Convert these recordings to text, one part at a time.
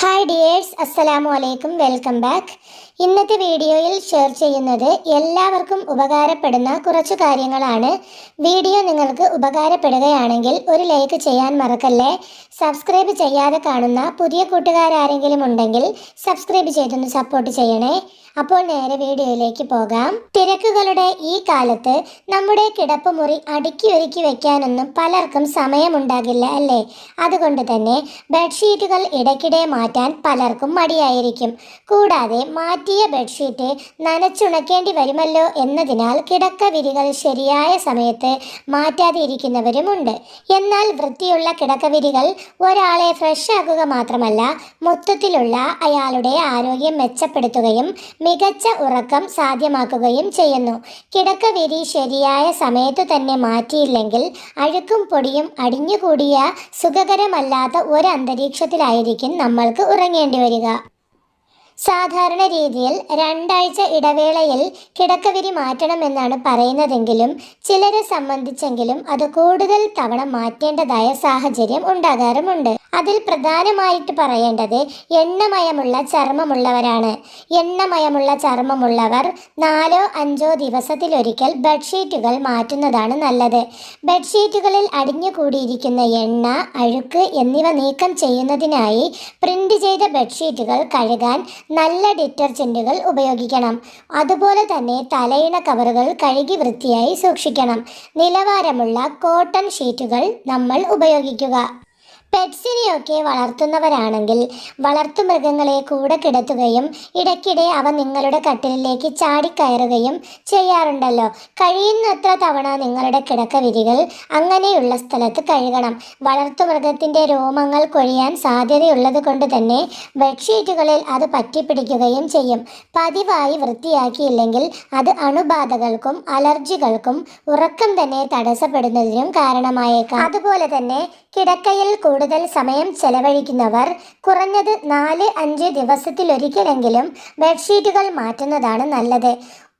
Hi dears അസ്സലാമു അലൈക്കും welcome back ഇന്നത്തെ വീഡിയോയിൽ ഷെയർ ചെയ്യുന്നത് എല്ലാവർക്കും ഉപകാരപ്പെടുന്ന കുറച്ച് കാര്യങ്ങളാണ്. വീഡിയോ നിങ്ങൾക്ക് ഉപകാരപ്പെടുകയാണെങ്കിൽ ഒരു ലൈക്ക് ചെയ്യാൻ മറക്കല്ലേ? സബ്സ്ക്രൈബ് ചെയ്യാതെ കാണുന്ന പുതിയ കൂട്ടുകാരാരെങ്കിലും ഉണ്ടെങ്കിൽ സബ്സ്ക്രൈബ് ചെയ്തൊന്ന് സപ്പോർട്ട് ചെയ്യണേ. അപ്പോൾ നേരെ വീഡിയോയിലേക്ക് പോകാം. തിരക്കുകളുടെ ഈ കാലത്ത് നമ്മുടെ കിടപ്പുമുറി അടുക്കി ഒരുക്കി വെക്കാനൊന്നും പലർക്കും സമയമുണ്ടാകില്ല അല്ലേ? അതുകൊണ്ട് തന്നെ ബെഡ്ഷീറ്റുകൾ ഇടയ്ക്കിടെ മാറ്റാൻ പലർക്കും മടിയായിരിക്കും. കൂടാതെ മാറ്റിയ ബെഡ്ഷീറ്റ് നനച്ചുണക്കേണ്ടി വരുമല്ലോ എന്നതിനാൽ കിടക്ക വിരികൾ ശരിയായ സമയത്ത് മാറ്റാതിരിക്കുന്നവരുമുണ്ട്. എന്നാൽ വൃത്തിയുള്ള കിടക്ക വിരികൾ ഒരാളെ ഫ്രഷ് ആക്കുക മാത്രമല്ല മൊത്തത്തിലുള്ള അയാളുടെ ആരോഗ്യം മെച്ചപ്പെടുത്തുകയും മികച്ച ഉറക്കം സാധ്യമാക്കുകയും ചെയ്യുന്നു. കിടക്ക വിരി ശരിയായ സമയത്ത് തന്നെ മാറ്റിയില്ലെങ്കിൽ അഴുക്കും പൊടിയും അടിഞ്ഞുകൂടിയ സുഖകരമല്ലാത്ത ഒരു നമ്മൾക്ക് ഉറങ്ങേണ്ടി വരിക. സാധാരണ രീതിയിൽ രണ്ടാഴ്ച ഇടവേളയിൽ കിടക്കവിരി മാറ്റണമെന്നാണ് പറയുന്നതെങ്കിലും ചിലരെ സംബന്ധിച്ചെങ്കിലും അത് കൂടുതൽ തവണ മാറ്റേണ്ടതായ സാഹചര്യം ഉണ്ടാകാറുമുണ്ട്. അതിൽ പ്രധാനമായിട്ട് പറയേണ്ടത് എണ്ണമയമുള്ള ചർമ്മമുള്ളവരാണ്. എണ്ണമയമുള്ള ചർമ്മമുള്ളവർ നാലോ അഞ്ചോ ദിവസത്തിലൊരിക്കൽ ബെഡ്ഷീറ്റുകൾ മാറ്റുന്നതാണ് നല്ലത്. ബെഡ്ഷീറ്റുകളിൽ അടിഞ്ഞുകൂടിയിരിക്കുന്ന എണ്ണ അഴുക്ക് എന്നിവ നീക്കം ചെയ്യുന്നതിനായി പ്രിന്റ് ചെയ്ത ബെഡ്ഷീറ്റുകൾ കഴുകാൻ നല്ല ഡിറ്റർജന്റുകൾ ഉപയോഗിക്കണം. അതുപോലെ തന്നെ തലയിണ കവറുകൾ കഴുകി വൃത്തിയായി സൂക്ഷിക്കണം. നിലവാരമുള്ള കോട്ടൺ ഷീറ്റുകൾ നമ്മൾ ഉപയോഗിക്കുക. പെറ്റ്സിനെയൊക്കെ വളർത്തുന്നവരാണെങ്കിൽ വളർത്തുമൃഗങ്ങളെ കൂടെ കിടത്തുകയും ഇടയ്ക്കിടെ അവ നിങ്ങളുടെ കട്ടിലിലേക്ക് ചാടിക്കയറുകയും ചെയ്യാറുണ്ടല്ലോ. കഴിയുന്നത്ര തവണ നിങ്ങളുടെ കിടക്ക വിരികൾ അങ്ങനെയുള്ള സ്ഥലത്ത് കഴുകണം. വളർത്തുമൃഗത്തിന്റെ രോമങ്ങൾ കൊഴിയാൻ സാധ്യതയുള്ളത് കൊണ്ട് തന്നെ ബെഡ്ഷീറ്റുകളിൽ അത് പറ്റിപ്പിടിക്കുകയും ചെയ്യും. പതിവായി വൃത്തിയാക്കിയില്ലെങ്കിൽ അത് അണുബാധകൾക്കും അലർജികൾക്കും ഉറക്കം തന്നെ തടസ്സപ്പെടുന്നതിനും കാരണമായേക്കാം. അതുപോലെ തന്നെ കിടക്കയിൽ കൂടുതൽ സമയം ചെലവഴിക്കുന്നവർ കുറഞ്ഞത് നാല് അഞ്ച് ദിവസത്തിലൊരിക്കലെങ്കിലും ബെഡ്ഷീറ്റുകൾ മാറ്റുന്നതാണ് നല്ലത്.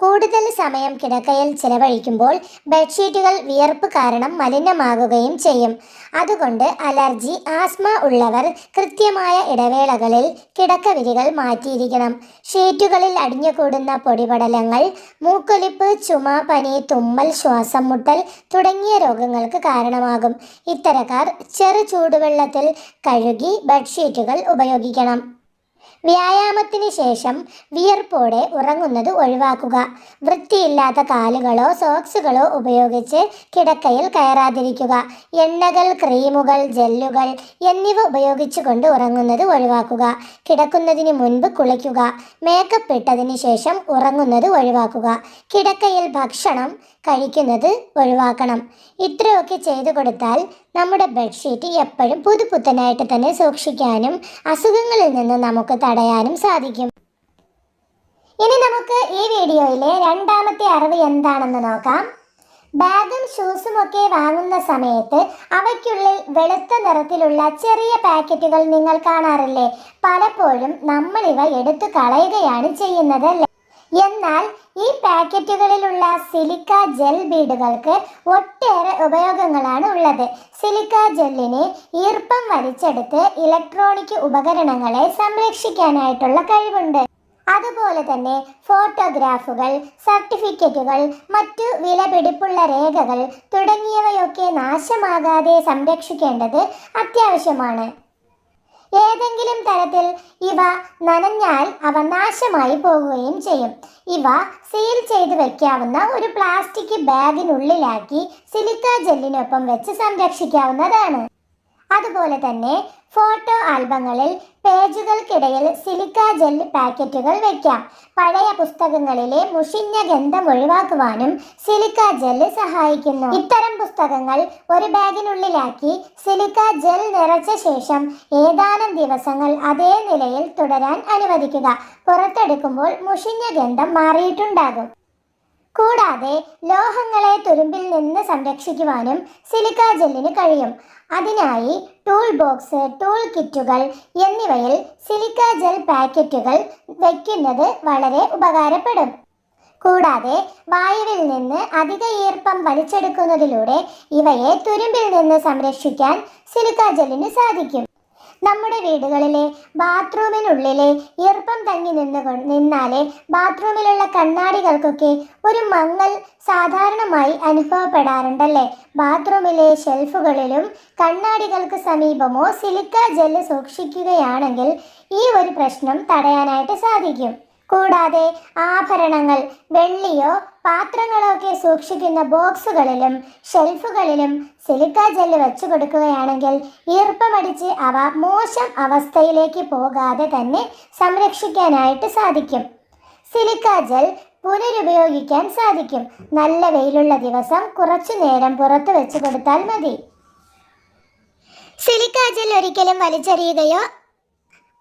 കൂടുതൽ സമയം കിടക്കയിൽ ചിലവഴിക്കുമ്പോൾ ബെഡ്ഷീറ്റുകൾ വിയർപ്പ് കാരണം മലിനമാകുകയും ചെയ്യും. അതുകൊണ്ട് അലർജി ആസ്മ ഉള്ളവർ കൃത്യമായ ഇടവേളകളിൽ കിടക്കവിരികൾ മാറ്റിയിരിക്കണം. ഷീറ്റുകളിൽ അടിഞ്ഞുകൂടുന്ന പൊടിപടലങ്ങൾ മൂക്കൊലിപ്പ് ചുമ പനി തുമ്മൽ ശ്വാസം മുട്ടൽ തുടങ്ങിയ രോഗങ്ങൾക്ക് കാരണമാകും. ഇത്തരക്കാർ ചെറു ചൂടുവെള്ളത്തിൽ കഴുകി ബെഡ്ഷീറ്റുകൾ ഉപയോഗിക്കണം. വ്യായാമത്തിന് ശേഷം വിയർപ്പോടെ ഉറങ്ങുന്നത് ഒഴിവാക്കുക. വൃത്തിയില്ലാത്ത കാലുകളോ സോക്സുകളോ ഉപയോഗിച്ച് കിടക്കയിൽ കയറാതിരിക്കുക. എണ്ണകൾ ക്രീമുകൾ ജെല്ലുകൾ എന്നിവ ഉപയോഗിച്ചുകൊണ്ട് ഉറങ്ങുന്നത് ഒഴിവാക്കുക. കിടക്കുന്നതിന് മുൻപ് കുളിക്കുക. മേക്കപ്പ് ഇട്ടതിന് ശേഷം ഉറങ്ങുന്നത് ഒഴിവാക്കുക. കിടക്കയിൽ ഭക്ഷണം കഴിക്കുന്നത് ഒഴിവാക്കണം. ഇത്രയൊക്കെ ചെയ്തു കൊടുത്താൽ നമ്മുടെ ബെഡ്ഷീറ്റ് എപ്പോഴും പുതുപുത്തനായിട്ട് തന്നെ സൂക്ഷിക്കാനും അസുഖങ്ങളിൽ നിന്ന് നമുക്ക് തടയാനും സാധിക്കും. ഇനി നമുക്ക് ഈ വീഡിയോയിലെ രണ്ടാമത്തെ അറിവ് എന്താണെന്ന് നോക്കാം. ബാഗും ഷൂസും ഒക്കെ വാങ്ങുന്ന സമയത്ത് അവയ്ക്കുള്ളിൽ വെളുത്ത നിറത്തിലുള്ള ചെറിയ പാക്കറ്റുകൾ നിങ്ങൾ കാണാറില്ലേ? പലപ്പോഴും നമ്മളിവ എടുത്തു കളയുകയാണ് ചെയ്യുന്നത് എന്നാൽ ഈ പാക്കറ്റുകളിലുള്ള സിലിക്ക ജെൽ ബീഡുകൾക്ക് ഒട്ടേറെ ഉപയോഗങ്ങളാണ് ഉള്ളത്. സിലിക്ക ജെല്ലിന് ഈർപ്പം വലിച്ചെടുത്ത് ഇലക്ട്രോണിക് ഉപകരണങ്ങളെ സംരക്ഷിക്കാനായിട്ടുള്ള കഴിവുണ്ട്. അതുപോലെ തന്നെ ഫോട്ടോഗ്രാഫുകൾ സർട്ടിഫിക്കറ്റുകൾ മറ്റു വിലപിടിപ്പുള്ള രേഖകൾ തുടങ്ങിയവയൊക്കെ നാശമാകാതെ സംരക്ഷിക്കേണ്ടത് അത്യാവശ്യമാണ്. ഏതെങ്കിലും തരത്തിൽ ഇവ നനഞ്ഞാൽ അവ നാശമായി പോകുകയും ചെയ്യും. ഇവ സീൽ ചെയ്ത് വെക്കാവുന്ന ഒരു പ്ലാസ്റ്റിക് ബാഗിനുള്ളിലാക്കി സിലിക്ക ജെല്ലിനൊപ്പം വെച്ച് സംരക്ഷിക്കാവുന്നതാണ്. അതുപോലെ തന്നെ ഫോട്ടോ ആൽബങ്ങളിൽ പേജുകൾക്കിടയിൽ സിലിക്ക ജെൽ പാക്കറ്റുകൾ വയ്ക്കാം പഴയ പുസ്തകങ്ങളിലെ മുഷിഞ്ഞ ഗന്ധം ഒഴിവാക്കുവാനും സിലിക്ക ജെൽ സഹായിക്കുന്നു. ഇത്തരം പുസ്തകങ്ങൾ ഒരു ബാഗിനുള്ളിലാക്കി സിലിക്ക ജെൽ നിറച്ച ശേഷം ഏതാനും ദിവസങ്ങൾ അതേ നിലയിൽ തുടരാൻ അനുവദിക്കുക. പുറത്തെടുക്കുമ്പോൾ മുഷിഞ്ഞ ഗന്ധം മാറിയിട്ടുണ്ടാകും. കൂടാതെ ലോഹങ്ങളെ തുരുമ്പിൽ നിന്ന് സംരക്ഷിക്കുവാനും സിലിക്ക ജെല്ലിന് കഴിയും. അതിനായി ടൂൾ ബോക്സ് ടൂൾ കിറ്റുകൾ എന്നിവയിൽ സിലിക്ക ജെൽ പാക്കറ്റുകൾ വയ്ക്കുന്നത് വളരെ ഉപകാരപ്പെടും. കൂടാതെ വായുവിൽ നിന്ന് അധിക ഈർപ്പം വലിച്ചെടുക്കുന്നതിലൂടെ ഇവയെ തുരുമ്പിൽ നിന്ന് സംരക്ഷിക്കാൻ സിലിക്ക ജെല്ലിന് സാധിക്കും. നമ്മുടെ വീടുകളിലെ ബാത്റൂമിനുള്ളിലെ ഈർപ്പം തങ്ങി നിന്ന് നിന്നാലേ ബാത്റൂമിലുള്ള കണ്ണാടികൾക്കൊക്കെ ഒരു മങ്ങൽ സാധാരണമായി അനുഭവപ്പെടാറുണ്ടല്ലേ? ബാത്റൂമിലെ ഷെൽഫുകളിലും കണ്ണാടികൾക്ക് സമീപമോ സിലിക്ക ജെല്ല് സൂക്ഷിക്കുകയാണെങ്കിൽ ഈ ഒരു പ്രശ്നം തടയാനായിട്ട് സാധിക്കും. കൂടാതെ ആഭരണങ്ങൾ വെള്ളിയോ പാത്രങ്ങളോ ഒക്കെ സൂക്ഷിക്കുന്ന ബോക്സുകളിലും ഷെൽഫുകളിലും സിലിക്ക ജെല്ല് വെച്ചു കൊടുക്കുകയാണെങ്കിൽ ഈർപ്പമടിച്ച് അവ മോശം അവസ്ഥയിലേക്ക് പോകാതെ തന്നെ സംരക്ഷിക്കാനായിട്ട് സാധിക്കും. സിലിക്ക ജെൽ പുനരുപയോഗിക്കാൻ സാധിക്കും. നല്ല വെയിലുള്ള ദിവസം കുറച്ചു നേരം പുറത്ത് വെച്ച് കൊടുത്താൽ മതി. സിലിക്ക ജെൽ ഒരിക്കലും വലിച്ചെറിയുകയോ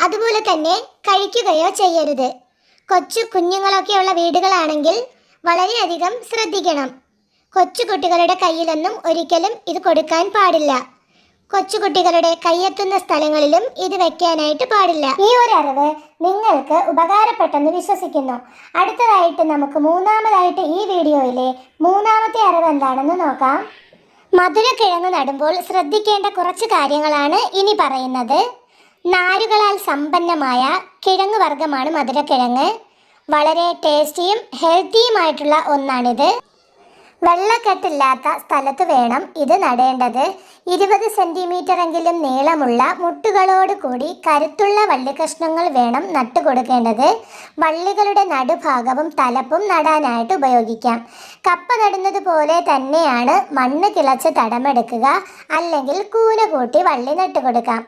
അതുപോലെ തന്നെ കഴിക്കുകയോ ചെയ്യരുത്. കൊച്ചു കുഞ്ഞുങ്ങളൊക്കെയുള്ള വീടുകളാണെങ്കിൽ വളരെയധികം ശ്രദ്ധിക്കണം. കൊച്ചുകുട്ടികളുടെ കയ്യിലൊന്നും ഒരിക്കലും ഇത് കൊടുക്കാൻ പാടില്ല. കൊച്ചുകുട്ടികളുടെ കയ്യെത്തുന്ന സ്ഥലങ്ങളിലും ഇത് വെക്കാനായിട്ട് പാടില്ല. ഈ ഒരു അറിവ് നിങ്ങൾക്ക് ഉപകാരപ്പെട്ടെന്ന് വിശ്വസിക്കുന്നു. അടുത്തതായിട്ട് നമുക്ക് മൂന്നാമതായിട്ട് ഈ വീഡിയോയിലെ മൂന്നാമത്തെ അറിവ് എന്താണെന്ന് നോക്കാം. മധുരക്കിഴങ്ങ് നടുമ്പോൾ ശ്രദ്ധിക്കേണ്ട കുറച്ച് കാര്യങ്ങളാണ് ഇനി പറയുന്നത്. നാരുകളാൽ സമ്പന്നമായ കിഴങ്ങ് വർഗമാണ് മധുരക്കിഴങ്ങ്. വളരെ ടേസ്റ്റിയും ഹെൽത്തിയുമായിട്ടുള്ള ഒന്നാണിത്. വെള്ളക്കെട്ടില്ലാത്ത സ്ഥലത്ത് വേണം ഇത് നടേണ്ടത്. ഇരുപത് എങ്കിലും നീളമുള്ള മുട്ടുകളോട് കൂടി കരുത്തുള്ള വള്ളിക്കഷ്ണങ്ങൾ വേണം നട്ടുകൊടുക്കേണ്ടത്. വള്ളികളുടെ നടുഭാഗവും തലപ്പും നടാനായിട്ട് ഉപയോഗിക്കാം. കപ്പ നടുന്നത് പോലെ തന്നെയാണ് മണ്ണ് കിളച്ച് തടമെടുക്കുക. അല്ലെങ്കിൽ കൂന കൂട്ടി വള്ളി നട്ടുകൊടുക്കാം.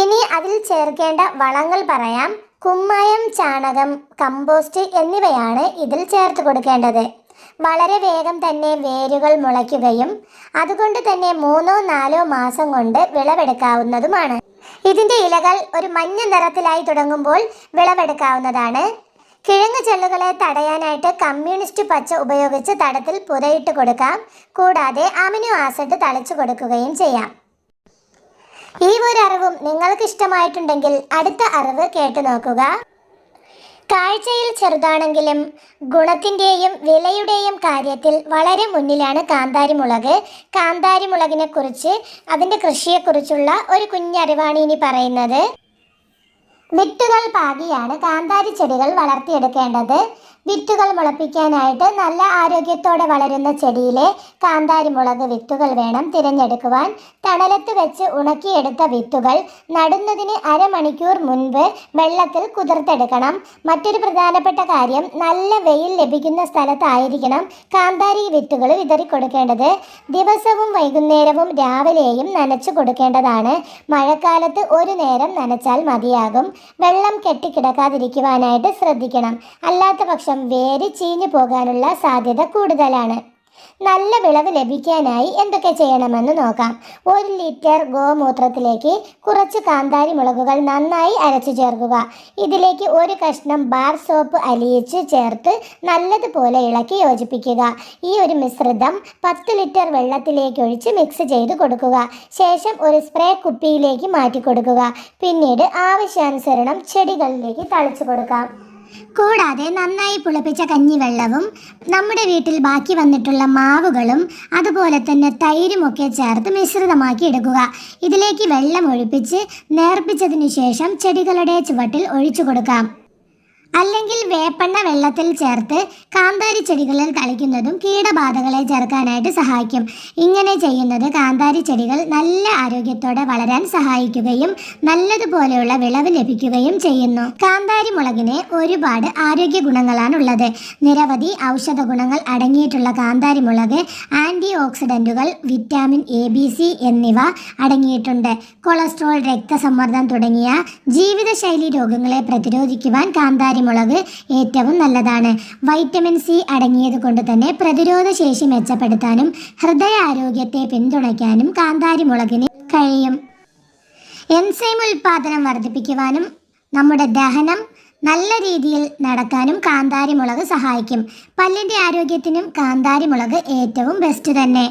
ഇനി അതിൽ ചേർക്കേണ്ട വളങ്ങൾ പറയാം. കുമ്മായം ചാണകം കമ്പോസ്റ്റ് എന്നിവയാണ് ഇതിൽ ചേർത്ത് കൊടുക്കേണ്ടത്. വളരെ വേഗം തന്നെ വേരുകൾ മുളയ്ക്കുകയും അതുകൊണ്ട് തന്നെ മൂന്നോ നാലോ മാസം കൊണ്ട് വിളവെടുക്കാവുന്നതുമാണ്. ഇതിന്റെ ഇലകൾ ഒരു മഞ്ഞ നിറത്തിലായി തുടങ്ങുമ്പോൾ വിളവെടുക്കാവുന്നതാണ്. കിഴങ്ങ് ചെല്ലുകളെ തടയാനായിട്ട് കമ്മ്യൂണിസ്റ്റ് പച്ച ഉപയോഗിച്ച് തടത്തിൽ പുരയിട്ട് കൊടുക്കാം. കൂടാതെ അമിനോ ആസിഡ് തളിച്ചു കൊടുക്കുകയും ചെയ്യാം. ഈ ഒരു അറിവും നിങ്ങൾക്ക് ഇഷ്ടമായിട്ടുണ്ടെങ്കിൽ അടുത്ത അറിവ് കേട്ടു നോക്കുക. കാഴ്ചയിൽ ചെറുതാണെങ്കിലും ഗുണത്തിന്റെയും വിലയുടെയും കാര്യത്തിൽ വളരെ മുന്നിലാണ് കാന്താരി മുളക് കാന്താരി മുളകിനെ കുറിച്ച് അതിന്റെ കൃഷിയെക്കുറിച്ചുള്ള ഒരു കുഞ്ഞറിവാണ് ഇനി പറയുന്നത്. വിത്തുകൾ പാകിയാണ് കാന്താരി ചെടികൾ വളർത്തിയെടുക്കേണ്ടത്. വിത്തുകൾ മുളപ്പിക്കാനായിട്ട് നല്ല ആരോഗ്യത്തോടെ വളരുന്ന ചെടിയിലെ കാന്താരി മുളക് വിത്തുകൾ വേണം തിരഞ്ഞെടുക്കുവാൻ. തണലത്ത് വെച്ച് ഉണക്കിയെടുത്ത വിത്തുകൾ നടുന്നതിന് അരമണിക്കൂർ മുൻപ് വെള്ളത്തിൽ കുതിർത്തെടുക്കണം. മറ്റൊരു പ്രധാനപ്പെട്ട കാര്യം നല്ല വെയിൽ ലഭിക്കുന്ന സ്ഥലത്തായിരിക്കണം കാന്താരി വിത്തുകൾ വിതറിക്കൊടുക്കേണ്ടത്. ദിവസവും വൈകുന്നേരവും രാവിലെയും നനച്ചു കൊടുക്കേണ്ടതാണ്. മഴക്കാലത്ത് ഒരു നേരം നനച്ചാൽ മതിയാകും. വെള്ളം കെട്ടിക്കിടക്കാതിരിക്കുവാനായിട്ട് ശ്രദ്ധിക്കണം. അല്ലാത്ത പക്ഷം വേര് ചീഞ്ഞു പോകാനുള്ള സാധ്യത കൂടുതലാണ്. നല്ല വിളവ് ലഭിക്കാനായി എന്തൊക്കെ ചെയ്യണമെന്ന് നോക്കാം. ഒരു ലിറ്റർ ഗോമൂത്രത്തിലേക്ക് കുറച്ച് കാന്താരി മുളകുകൾ നന്നായി അരച്ചു ചേർക്കുക. ഇതിലേക്ക് ഒരു കഷ്ണം ബാർ സോപ്പ് അലിയിച്ച് ചേർത്ത് നല്ലതുപോലെ ഇളക്കി യോജിപ്പിക്കുക. ഈ ഒരു മിശ്രിതം പത്ത് ലിറ്റർ വെള്ളത്തിലേക്ക് ഒഴിച്ച് മിക്സ് ചെയ്ത് കൊടുക്കുക. ശേഷം ഒരു സ്പ്രേ കുപ്പിയിലേക്ക് മാറ്റി കൊടുക്കുക പിന്നീട് ആവശ്യാനുസരണം ചെടികളിലേക്ക് തളിച്ചു കൊടുക്കാം. കൂടാതെ നന്നായി പുളിപ്പിച്ച കഞ്ഞിവെള്ളവും നമ്മുടെ വീട്ടിൽ ബാക്കി വന്നിട്ടുള്ള മാവുകളും അതുപോലെ തന്നെ തൈരുമൊക്കെ ചേർത്ത് മിശ്രിതമാക്കി എടുക്കുക. ഇതിലേക്ക് വെള്ളം ഒഴിപ്പിച്ച് നേർപ്പിച്ചതിനു ശേഷം ചെടികളുടെ ചുവട്ടിൽ ഒഴിച്ചു കൊടുക്കാം. അല്ലെങ്കിൽ വേപ്പെണ്ണ വെള്ളത്തിൽ ചേർത്ത് കാന്താരി ചെടികളിൽ തളിക്കുന്നതും കീടബാധകളെ ചെറുക്കാനായിട്ട് സഹായിക്കും. ഇങ്ങനെ ചെയ്യുന്നത് കാന്താരി ചെടികൾ നല്ല ആരോഗ്യത്തോടെ വളരാൻ സഹായിക്കുകയും നല്ലതുപോലെയുള്ള വിളവ് ലഭിക്കുകയും ചെയ്യുന്നു. കാന്താരി മുളകിന് ഒരുപാട് ആരോഗ്യ ഗുണങ്ങളാണുള്ളത് നിരവധി ഔഷധ ഗുണങ്ങൾ അടങ്ങിയിട്ടുള്ള കാന്താരി മുളക് ആന്റി ഓക്സിഡന്റുകൾ വിറ്റാമിൻ എ ബി സി എന്നിവ അടങ്ങിയിട്ടുണ്ട്. കൊളസ്ട്രോൾ രക്തസമ്മർദ്ദം തുടങ്ങിയ ജീവിതശൈലി രോഗങ്ങളെ പ്രതിരോധിക്കുവാൻ കാന്താരി മുളക് ഏറ്റവും നല്ലതാണ്. വൈറ്റമിൻ സി അടങ്ങിയത് കൊണ്ട് തന്നെ പ്രതിരോധ ശേഷി മെച്ചപ്പെടുത്താനും ഹൃദയാരോഗ്യത്തെ പിന്തുണയ്ക്കാനും കാന്താരി മുളകിന് കഴിയും. എൻസൈം ഉൽപാദനം വർദ്ധിപ്പിക്കുവാനും നമ്മുടെ ദഹനം നല്ല രീതിയിൽ നടക്കാനും കാന്താരിമുളക് സഹായിക്കും. പല്ലിന്റെ ആരോഗ്യത്തിനും കാന്താരിമുളക് ഏറ്റവും ബെസ്റ്റ് തന്നെ.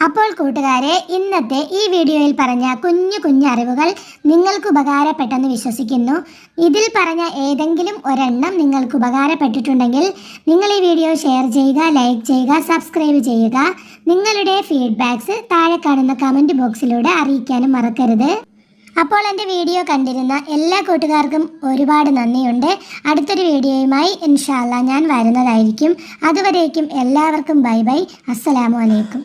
അപ്പോൾ കൂട്ടുകാരെ ഇന്നത്തെ ഈ വീഡിയോയിൽ പറഞ്ഞ കുഞ്ഞു കുഞ്ഞു അറിവുകൾ നിങ്ങൾക്ക് ഉപകാരപ്പെട്ടെന്ന് വിശ്വസിക്കുന്നു. ഇതിൽ പറഞ്ഞ ഏതെങ്കിലും ഒരെണ്ണം നിങ്ങൾക്ക് ഉപകാരപ്പെട്ടിട്ടുണ്ടെങ്കിൽ നിങ്ങൾ ഈ വീഡിയോ ഷെയർ ചെയ്യുക ലൈക്ക് ചെയ്യുക സബ്സ്ക്രൈബ് ചെയ്യുക. നിങ്ങളുടെ ഫീഡ്ബാക്ക്സ് താഴെ കാണുന്ന കമന്റ് ബോക്സിലൂടെ അറിയിക്കാനും മറക്കരുത്. അപ്പോൾ എന്റെ വീഡിയോ കണ്ടിരുന്ന എല്ലാ കൂട്ടുകാർക്കും ഒരുപാട് നന്ദിയുണ്ട്. അടുത്തൊരു വീഡിയോയുമായി ഇൻഷാല്ല ഞാൻ വരുന്നതായിരിക്കും. അതുവരേക്കും എല്ലാവർക്കും ബൈ ബൈ. അസ്സലാമു അലൈക്കും.